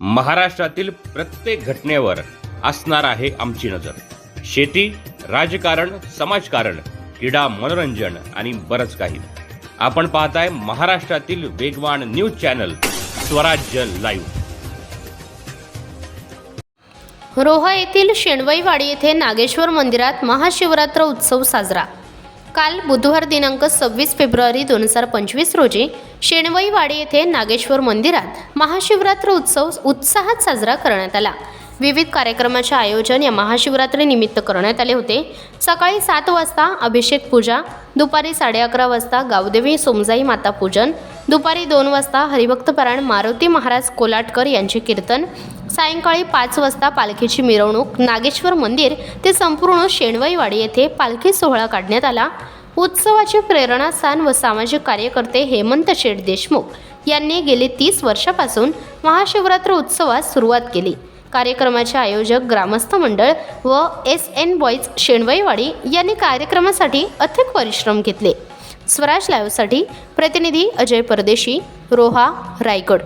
महाराष्ट्रातील प्रत्येक घटनेवर असणार आहे आमची नजर. शेती राजकारण समाजकारण क्रीडा मनोरंजन आणि बरंच काही. आपण पाहताय महाराष्ट्रातील वेगवान news channel Swarajya live. Roha येथील शेणवईवाडी येथे नागेश्वर मंदिरात महाशिवरात्र उत्सव साजरा. काल बुधवार दिनांक सव्वीस फेब्रुवारी दोन हजार पंचवीस रोजी शेणवईवाडी येथे नागेश्वर मंदिरात महाशिवरात्र उत्सव उत्साहात साजरा करण्यात आला. विविध कार्यक्रमाचे आयोजन या महाशिवरात्रीनिमित्त करण्यात आले होते. सकाळी सात वाजता अभिषेक पूजा दुपारी साडे अकरा वाजता गावदेवी सोमजाई माता पूजन दुपारी दोन वाजता हरिभक्तपरायण मारुती महाराज कोलाटकर यांचे कीर्तन सायंकाळी पाच वाजता पालखीची मिरवणूक नागेश्वर मंदिर ते संपूर्ण शेणवईवाडी येथे पालखी सोहळा काढण्यात आला. उत्सवाची प्रेरणास्थान व सामाजिक कार्यकर्ते हेमंत शेठ देशमुख यांनी गेली तीस वर्षापासून महाशिवरात्र उत्सवास सुरुवात केली. कार्यक्रमाचे आयोजक ग्रामस्थ मंडळ व एस एन बॉईज शेणवईवाडी यांनी कार्यक्रमासाठी अथक परिश्रम घेतले. स्वराज लाईव्हसाठी प्रतिनिधी अजय परदेशी रोहा रायगड.